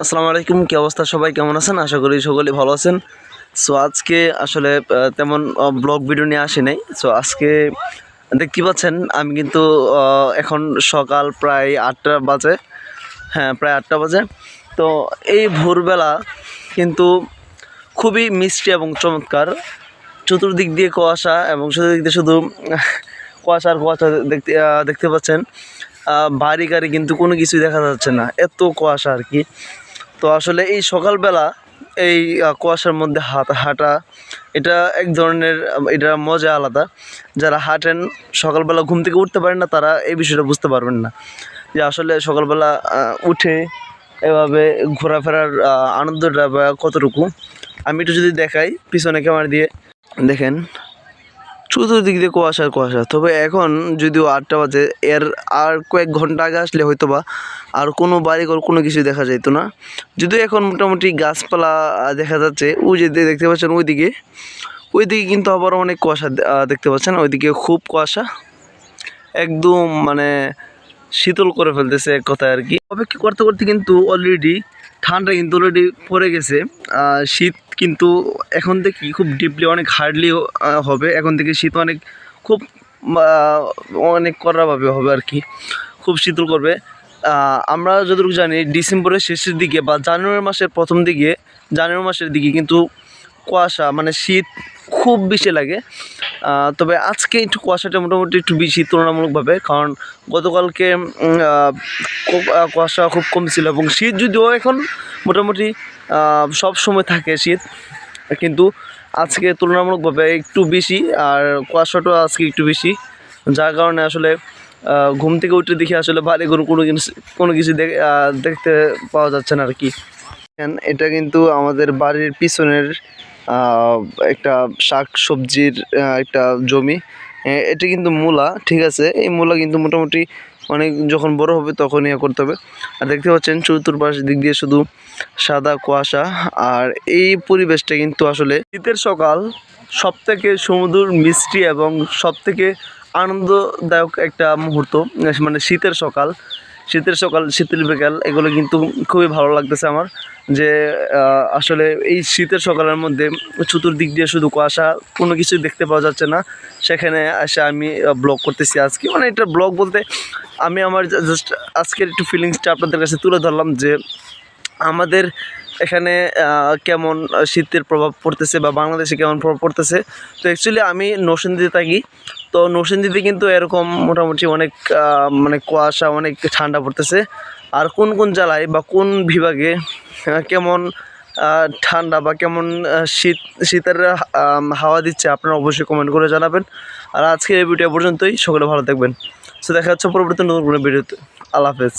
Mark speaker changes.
Speaker 1: আসসালামু আলাইকুম, কি অবস্থা সবাই? কেমন আছেন? আশা করি সকলেই ভালো আছেন। সো আজকে আসলে তেমন ব্লগ ভিডিও নিয়ে আসি নাই। সো আজকে দেখতে পাচ্ছেন, আমি কিন্তু এখন সকাল প্রায় আটটা বাজে। হ্যাঁ প্রায় আটটা বাজে। তো, এই ভোরবেলা কিন্তু খুবই মিষ্টি এবং চমৎকার। চতুর্দিক দিয়ে কুয়াশা এবং চতুর্দিক দিয়ে শুধু কুয়াশা আর কুয়াশা দেখতে দেখতে পাচ্ছেন। বাড়ি গাড়ি কিন্তু কোনো কিছুই দেখা যাচ্ছে না। এত কুয়াশা আর কি। তো আসলে এই সকালবেলা এই কুয়াশার মধ্যে হাত হাঁটা, এটা এক ধরনের এটা মজা আলাদা। যারা হাঁটেন, সকালবেলা ঘুম থেকে উঠতে পারেন না, তারা এই বিষয়টা বুঝতে পারবেন না। যে আসলে সকালবেলা উঠে এভাবে ঘোরাফেরার আনন্দটা বা কতটুকু, আমি একটু যদি দেখাই, পিছনে ক্যামেরা দিয়ে, দেখেন। চতুর্দিক দিয়ে কুয়াশা কুয়াশা। তবে এখন যদিও আটটা বাজে, এর আর কয়েক ঘণ্টা আগে আসলে হয়তো বা আর কোনো বাড়িঘর, কোনো কিছু দেখা যেত না। যদিও এখন মোটামুটি গাছপালা দেখা যাচ্ছে, ওই যে দেখতে পাচ্ছেন ওইদিকে। ওইদিকে কিন্তু আবার অনেক কুয়াশা দেখতে পাচ্ছেন, ওইদিকে খুব কুয়াশা। একদম মানে শীতল করে ফেলতেছে এক কথায় আর কি। অপেক্ষা করতে করতে কিন্তু অলরেডি ঠান্ডা কিন্তু অলরেডি পড়ে গেছে। শীত কিন্তু এখন থেকে খুব ডিপলি অনেক হার্ডলি হবে। এখন থেকে শীত অনেক খুব অনেক কড়াভাবে হবে আর কি। খুব শীতল করবে। আমরা যতটুকু জানি, ডিসেম্বরের শেষের দিকে বা জানুয়ারি মাসের প্রথম দিকে, জানুয়ারি মাসের দিকে কিন্তু কুয়াশা মানে শীত খুব বেশি লাগে। তবে আজকে একটু কুয়াশাটা মোটামুটি একটু বেশি, তুলনামূলকভাবে, কারণ গতকালকে কুয়াশা খুব কম ছিল এবং শীত যদিও এখন মোটামুটি সব সময় থাকে শীত, কিন্তু আজকে তুলনামূলকভাবে একটু বেশি আর কুয়াশাটাও আজকে একটু বেশি, যার কারণে আসলে ঘুম থেকে উঠে দেখি আসলে ভালো কোনো কোনো জিনিস কোনো কিছু দেখ- দেখতে পাওয়া যাচ্ছে না আর কি। এটা কিন্তু আমাদের বাড়ির পিছনের একটা শাক সবজির একটা জমি। এটা কিন্তু মূলা, ঠিক আছে? এই মূলা কিন্তু মোটামুটি অনেক যখন বড় হবে তখন ইয়ে করতে হবে। আর দেখতে পাচ্ছেন চতুর্পাশ দিক দিয়ে শুধু সাদা কুয়াশা। আর এই পরিবেশটা কিন্তু আসলে শীতের সকাল সব থেকে সমুদ্র মিষ্টি এবং সব থেকে আনন্দদায়ক একটা মুহূর্ত মানে শীতের সকাল। শীতের সকাল, শীতের বিকাল, এগুলো কিন্তু খুবই ভালো লাগতেছে আমার যে আসলে এই শীতের সকালের মধ্যে চতুর্দিক দিয়ে শুধু কুয়াশা, কোনো কিছু দেখতে পাওয়া যাচ্ছে না। সেখানে এসে আমি ব্লগ করতেছি আজকে। মানে এটা ব্লগ বলতে আমি আমার জাস্ট আজকের একটু ফিলিংসটা আপনাদের কাছে তুলে ধরলাম যে, আমাদের এখানে কেমন শীতের প্রভাব পড়তেছে বা বাংলাদেশে কেমন প্রভাব পড়তেছে। তো অ্যাকচুয়ালি আমি নরসিংদীতে থাকি। তো নরসিংদীতে কিন্তু এরকম মোটামুটি অনেক মানে কুয়াশা, অনেক ঠান্ডা পড়তেছে। আর কোন কোন জেলায় বা কোন বিভাগে কেমন ঠান্ডা বা কেমন শীত, শীতের হাওয়া দিচ্ছে আপনারা অবশ্যই কমেন্ট করে জানাবেন। আর আজকের এই ভিডিও পর্যন্তই। সকলে ভালো থাকবেন। সো দেখা যাচ্ছে পরবর্তী নতুন কোনো ভিডিওতে আল্লাহ হাফেজ।